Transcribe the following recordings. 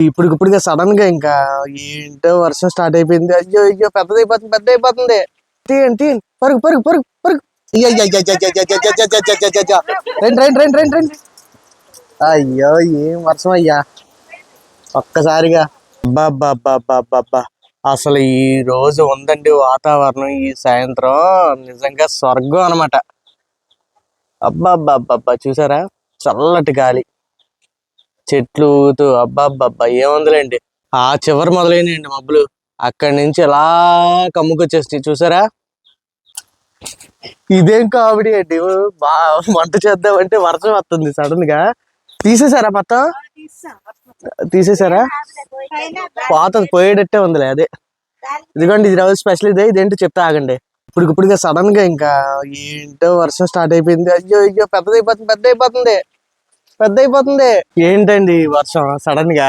ఇప్పటికిప్పుడుగా సడన్గా ఇంకా ఏంటో వర్షం స్టార్ట్ అయిపోయింది అయ్యో అయ్యో పెద్దదైపోతుంది పెద్ద అయిపోతుంది ఏంటి పరుగు పరుగు పరుగు పరుగు రండి అయ్యో ఏం వర్షం అయ్యా ఒక్కసారిగా బాబా అసలు ఈ రోజు ఉందండి వాతావరణం ఈ సాయంత్రం నిజంగా స్వర్గం అనమాట అబ్బాబ్బాబ్బాబ్బా చూసారా చల్లటి గాలి చెట్లు ఊగుతూ అబ్బాబ్బాబ్బా ఏముందిలేండి? ఆ చివరి మొదలైనయండి మబ్బులు. అక్కడి నుంచి ఎలా కమ్ముకొచ్చేస్తాయి చూసారా? ఇదేం కామెడీ అండి? బా వంట చేద్దామంటే వర్షం వస్తుంది సడన్గా తీసేసారా మొత్తం? తీసేసారా? పాత పోయేటట్టే ఉందిలే అదే. ఇదిగోండి ఇది రోజు స్పెషల్ ఇదే. ఇదేంటో చెప్తా ఆగండి. ఇప్పుడు ఇప్పుడుగా సడన్గా ఇంకా ఏంటో వర్షం స్టార్ట్ అయిపోయింది. అయ్యో అయ్యో పెద్దది అయిపోతుంది పెద్ద అయిపోతుంది పెద్ద అయిపోతుంది ఏంటండి వర్షం? సడన్గా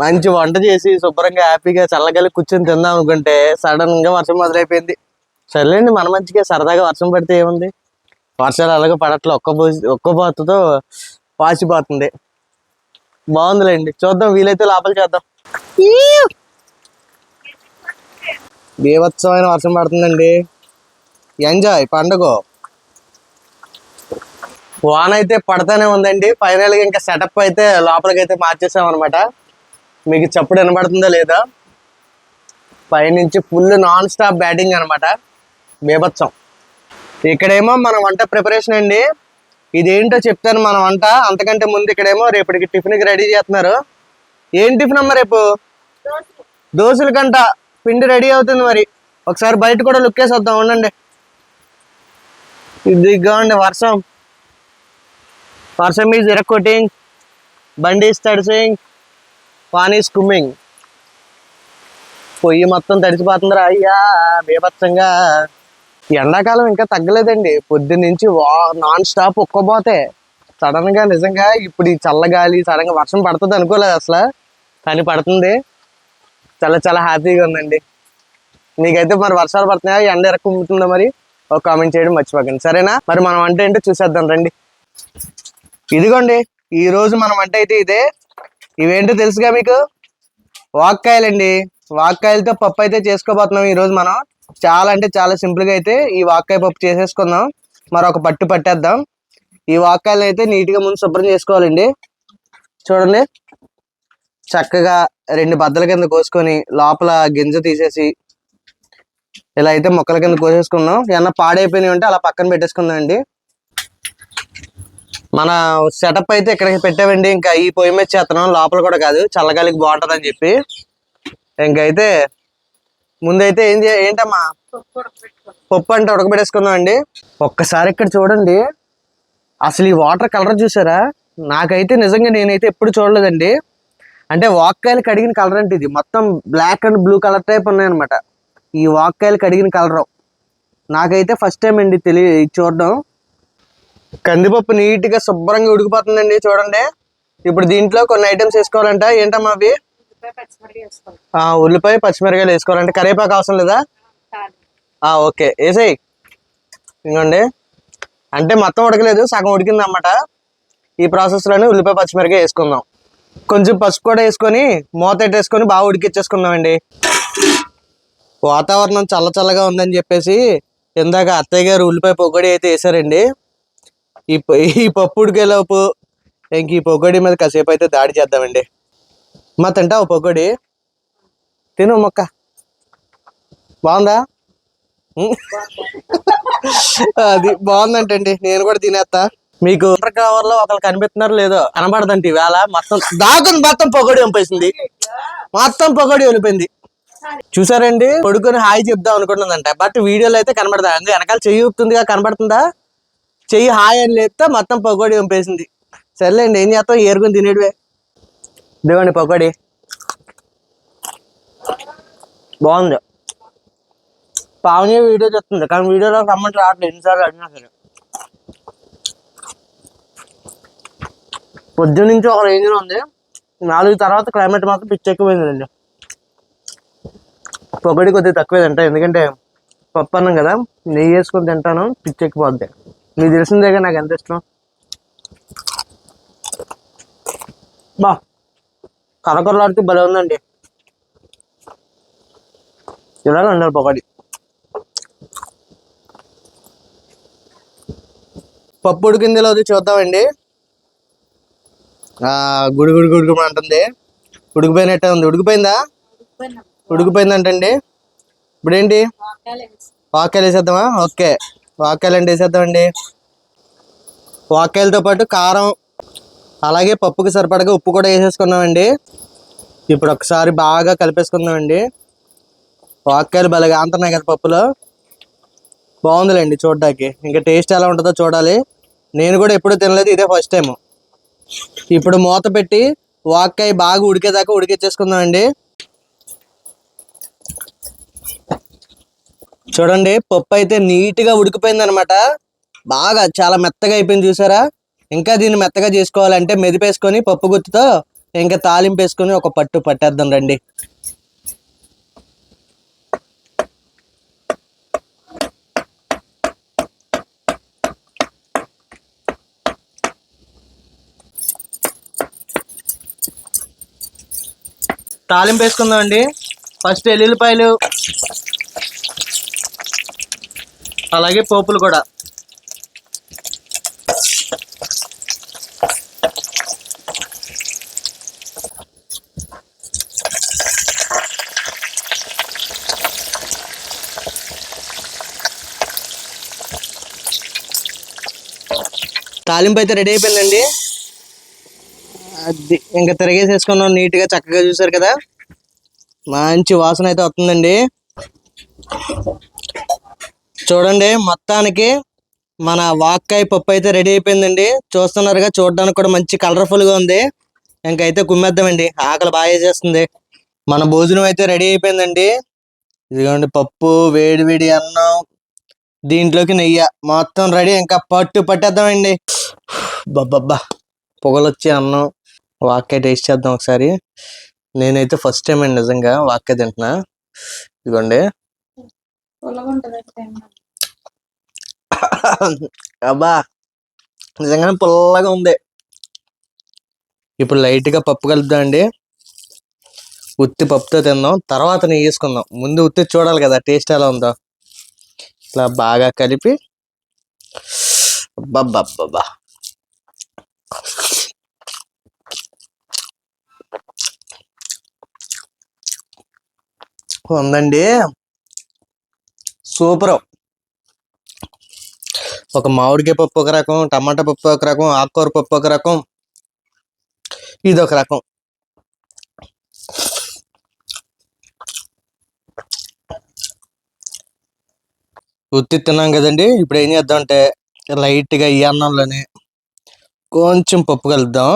మంచి వంట చేసి శుభ్రంగా హ్యాపీగా చల్లగలి కూర్చొని తిందాం అనుకుంటే సడన్గా వర్షం మొదలైపోయింది. సర్లేండి మన మంచిగా సరదాగా వర్షం పడితే ఏముంది? వర్షాలు అలాగే పడట్లే. ఒక్క పోసి ఒక్క పోతతో వాసిపోతుంది. బాగుందిలేండి. చూద్దాం వీలైతే లోపల చేద్దాం! బీభత్సమైన వర్షం పడుతుందండి. ఎంజాయ్ పండుగ. వాన అయితే పడతానే ఉందండి. ఫైనల్గా ఇంకా సెటప్ అయితే లోపలికి అయితే మార్చేసాం అనమాట మీకు చప్పుడు వినబడుతుందో లేదో? పైనుంచి ఫుల్ నాన్ స్టాప్ బ్యాటింగ్ అనమాట బీభత్సం. ఇక్కడేమో మన వంట ప్రిపరేషన్ అండి. ఇదేంటో చెప్తాను మన వంట. అంతకంటే ముందు ఇక్కడేమో రేపటికి టిఫిన్కి రెడీ చేస్తున్నారు. ఏం టిఫిన్ అమ్మ రేపు? దోశల కంట. పిండి రెడీ అవుతుంది మరి. ఒకసారి బయట కూడా లుక్ వేసి వద్దాం. ఉండండి. ఇదిగోండి వర్షం. వర్షం ఈజ్ ఇరక్కొటింగ్ బండి ఈజ్ తడిసింగ్ పాన్ ఈజ్ కుమ్మింగ్ పొయ్యి మొత్తం తడిసిపోతుందిరా. అయ్యా బీభత్సంగా. ఎండాకాలం ఇంకా తగ్గలేదండి. పొద్దున్న నుంచి వా నాన్ స్టాప్ ఒక్కపోతే సడన్గా నిజంగా ఇప్పుడు ఈ చల్లగాలి సడన్గా వర్షం పడుతుంది అనుకోలేదు అసలు. కానీ పడుతుంది. చాలా చాలా హ్యాపీగా ఉందండి. నీకైతే మరి వర్షాలు పడుతున్నాయా? ఎండ ఎరక్కుంటుందా మరి? ఒక కామెంట్ చేయడం మర్చిపోకండి. సరేనా? మరి మనం వంట ఏంటో చూసేద్దాం రండి. ఇదిగోండి ఈ రోజు మనం వంట అయితే ఇదే. ఇవేంటో తెలుసుగా మీకు? వాక్కాయలండి. వాక్కాయలతో పప్పు అయితే చేసుకోబోతున్నాం ఈ రోజు మనం. చాలా అంటే చాలా సింపుల్గా అయితే ఈ వాక్కాయ పప్పు చేసేసుకుందాం. మరొక పట్టు పట్టేద్దాం. ఈ వాక్కాయలు అయితే నీట్గా ముందు శుభ్రం చేసుకోవాలండి. చూడండి. చక్కగా రెండు బద్దల కింద కోసుకొని లోపల గింజ తీసేసి ఇలా అయితే మొక్కల కింద కోసేసుకుందాం. ఏమన్నా పాడైపోయినాయి ఉంటే అలా పక్కన పెట్టేసుకుందాం అండి మన సెటప్ అయితే ఇక్కడికి పెట్టామండి. ఇంకా ఈ పొయ్యి మీద చేస్తున్నాం లోపల కూడా కాదు. చల్లగాలికి బాగుంటుంది అని చెప్పి. ఇంకైతే ముందైతే ఏం చే ఏంటమ్మా? పప్పు అంటే ఉడకబెట్టేసుకుందాం అండి ఒక్కసారి ఇక్కడ చూడండి. అసలు ఈ వాటర్ కలర్ చూసారా? నాకైతే నిజంగా నేనైతే ఎప్పుడు చూడలేదండి. అంటే వాక్కాయలు కడిగిన కలర్ అంటే ఇది. మొత్తం black and blue colour type ఉన్నాయన్నమాట. ఈ వాక్కాయలు కడిగిన కలర్. నాకైతే ఫస్ట్ టైం అండి తెలియ చూడడం. కందిపప్పు నీట్గా శుభ్రంగా ఉడికిపోతుందండి చూడండి. ఇప్పుడు దీంట్లో కొన్ని ఐటమ్స్ వేసుకోవాలంట. ఏంటమ్మా అవి? ఉల్లిపాయ పచ్చిమిరకాయలు వేసుకోవాలంటే కరివేపాకు అవసరం లేదా? ఓకే. వేసేయి. ఇంకోండి అంటే మొత్తం ఉడకలేదు సగం ఉడికింది అన్నమాట ఈ ప్రాసెస్లోనే ఉల్లిపాయ పచ్చిమిరకాయ వేసుకుందాం. కొంచెం పసుపు కూడా వేసుకొని మూత పెట్టేసుకొని బాగా ఉడికిచ్చేసుకుందాం అండి వాతావరణం చల్ల చల్లగా ఉందని చెప్పేసి ఇందాక అత్తయ్య గారు ఉల్లిపాయ పొగడి అయితే వేసారండి. ఈ ఈ పప్పు ఇంక ఈ పొగడి మీద కాసేపు అయితే దాడి చేద్దామండి. మా తింటావు పొగడి? తిను మొక్క. బాగుందా? అది బాగుందంటండి నేను కూడా తినేస్తా మీకు వాటర్ కవర్లో ఒకరు కనిపిస్తున్నారు లేదో కనబడదండి ఈవేళ మొత్తం దాకుని మొత్తం పొగడి వంపేసింది. మొత్తం పొగడి వెళ్ళిపోయింది చూసారండి? కొడుకుని హాయ్ చెప్దాం అనుకుంటుందంట బట్ వీడియోలో అయితే కనబడదా? అండి వెనకాల చెయ్యి ఊపుతుందిగా కనబడుతుందా? చెయ్యి హాయ్ అని లేస్తే మొత్తం పకోడీ పంపేసింది. సర్లేండి ఏం చేస్తాం ఏరుకుని తినేటివే ఇదిగోండి పకోడీ. బాగుంది. పావని వీడియో చెప్తుంది కానీ వీడియోలో కమెంట్ రావట్లేదు ఎన్నిసార్లు అడిగినా సరే. పొద్దున్న నుంచి ఒక రేంజ్లో ఉంది. నాలుగు తర్వాత క్లైమేట్ మాత్రం పిచ్చి ఎక్కువైందండి పొగడి కొద్దిగా తక్కువే తింటా ఎందుకంటే పప్పు అన్నాం కదా నెయ్యి వేసుకొని తింటాను పిచ్చి ఎక్కిపోద్ది మీకు తెలిసిందేగా నాకు ఎంత ఇష్టం? బా. కరకరలాడుతూ భలే ఉందండి. ఇలాగ ఉండాలి పొగడి పప్పు ఉడికింది లేదు చూద్దామండి. గుడి గుడి గుడి గుడి అంటుంది. ఉడికిపోయినట్టే ఉంది. ఉడికిపోయిందా? ఉడికిపోయిందంటండి. ఇప్పుడు ఏంటి వాక్యాలు వేసేద్దామా? ఓకే. వాకాయలు అంటే వేసేద్దామండి. వాక్యాలతో పాటు కారం అలాగే పప్పుకి సరిపడగా ఉప్పు కూడా వేసేసుకున్నామండి. ఇప్పుడు ఒకసారి బాగా కలిపేసుకుందామండి. వాకాయలు భలేగా అంటున్నాయి కదా పప్పులో. బాగుందిలేండి చూడడానికి. ఇంకా టేస్ట్ ఎలా ఉంటుందో చూడాలి. నేను కూడా ఎప్పుడు తినలేదు ఇదే ఫస్ట్ టైం ఇప్పుడు మూత పెట్టి వాకాయ బాగా ఉడికేదాకా ఉడికిచ్చేసుకుందామండి. చూడండి పప్పు అయితే నీట్గా ఉడికిపోయింది అనమాట బాగా చాలా మెత్తగా అయిపోయింది చూసారా? ఇంకా దీన్ని మెత్తగా చేసుకోవాలంటే మెదిపేసుకొని పప్పు గుత్తుతో ఇంకా తాలింపు వేసుకొని ఒక పట్టు పట్టేద్దాం రండి. తాలింపు వేసుకుందాం అండి ఫస్ట్ ఎల్లుల్లిపాయలు అలాగే పోపులు కూడా. తాలింపు అయితే రెడీ అయిపోయిందండి. అది ఇంకా తిరిగేసేసుకున్నాం నీట్గా చక్కగా చూసారు కదా. మంచి వాసన అయితే వస్తుందండి. చూడండి మొత్తానికి మన వాక్కాయ పప్పు అయితే రెడీ అయిపోయిందండి. చూస్తున్నారుగా చూడడానికి కూడా మంచి కలర్ఫుల్గా ఉంది. ఇంకైతే కుమ్మేద్దామండి. ఆకలి బాగా చేస్తుంది మన భోజనం అయితే రెడీ అయిపోయిందండి. ఇదిగోండి పప్పు వేడి వేడి అన్నం దీంట్లోకి నెయ్యి. మొత్తం రెడీ. ఇంకా పట్టు పట్టేద్దామండి. బబ్బబ్బా పొగలొచ్చి అన్నం. వాక్కాయ టేస్ట్ చేద్దాం ఒకసారి. నేనైతే ఫస్ట్ టైం అండి నిజంగా వాక్కాయ తింటున్నా. ఇదిగోండి. అబ్బా! నిజంగానే పుల్లగా ఉంది ఇప్పుడు లైట్గా పప్పు కలుపుదామండి. ఉత్తి పప్పుతో తిందాం. తర్వాత నెయ్యి వేసుకుందాం. ముందు ఉత్తి చూడాలి కదా టేస్ట్ ఎలా ఉందో. ఇట్లా బాగా కలిపి అబ్బబ్బబ్బా ఉందండి. సూపర్. ఒక మామిడికాయ పప్పు ఒక రకం టమాటా పప్పు ఒక రకం ఆకుకూర పప్పు ఒక రకం ఇది ఒక రకం. ఉత్తి తిన్నాం కదండి ఇప్పుడు ఏం చేద్దాం అంటే లైట్గా ఈ అన్నంలోనే కొంచెం పప్పు కలుపుదాం.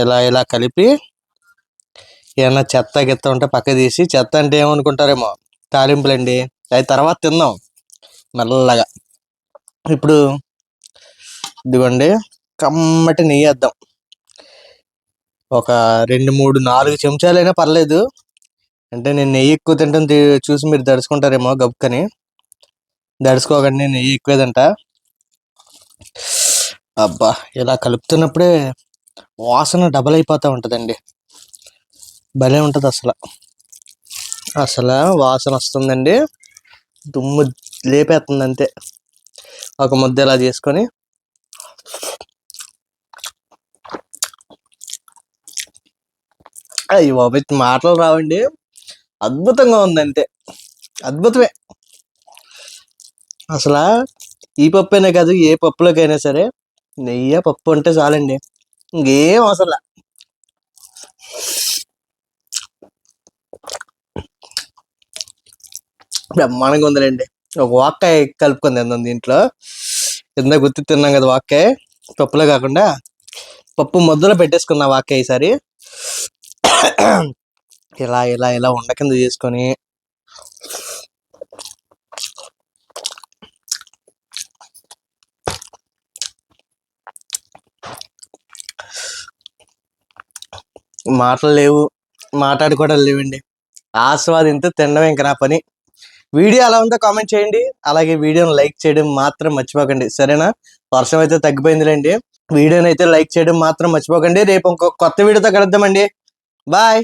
ఇలా ఇలా కలిపి ఏమన్నా చెత్త గిత్త ఉంటే పక్క తీసి చెత్త అంటే ఏమనుకుంటారేమో? తాలింపులండి. అది తర్వాత తిందాం. మెల్లగా. ఇప్పుడు ఇదిగోండి. కమ్మటి నెయ్యి వేద్దాం. ఒక రెండు మూడు నాలుగు చెంచాలైనా పర్లేదు. అంటే నేను నెయ్యి ఎక్కువ తింటాం చూసి మీరు దడుచుకుంటారేమో గబుక్కని. దడుచుకోకండి నెయ్యి ఎక్కువే తింటా అబ్బా! ఇలా కలుపుతున్నప్పుడే వాసన డబల్ అయిపోతూ ఉంటుందండి. భలే ఉంటుంది అసలు అసలు వాసన వస్తుందండి. దుమ్ము లేపేస్తుంది అంతే ఒక ముద్ద ఇలా చేసుకొని అయ్యి బాబు మాటలు రావండి. అద్భుతంగా ఉంది అంతే అద్భుతమే. అసలు ఈ పప్పు అయినా కాదు ఏ పప్పులోకైనా సరే నెయ్యి పప్పు అంటే చాలండి. ఇంకేం అసలు బ్రహ్మాండంగా ఉందిలేండి ఒక వాక్కాయ కలుపుకొని తిందాం దీంట్లో. కింద గుర్తు తిన్నాం కదా వాక్కాయ. పప్పులో కాకుండా పప్పు ముద్దలో పెట్టేసుకున్నా వాక్కాయ ఈసారి. ఇలా ఇలా ఇలా ఉండ కింద చేసుకొని. మాటలు లేవు. మాట్లాడుకోవడం లేవండి. ఆస్వాదింతో తినడం ఇంక నా పని. వీడియో ఎలా ఉందో కామెంట్ చేయండి. అలాగే వీడియోని లైక్ చేయడం మాత్రం మర్చిపోకండి. సరేనా? వర్షం అయితే తగ్గిపోయిందిలేండి. వీడియోని అయితే లైక్ చేయడం మాత్రం మర్చిపోకండి. రేపు ఇంకో కొత్త వీడియోతో కలుద్దామండి. బాయ్.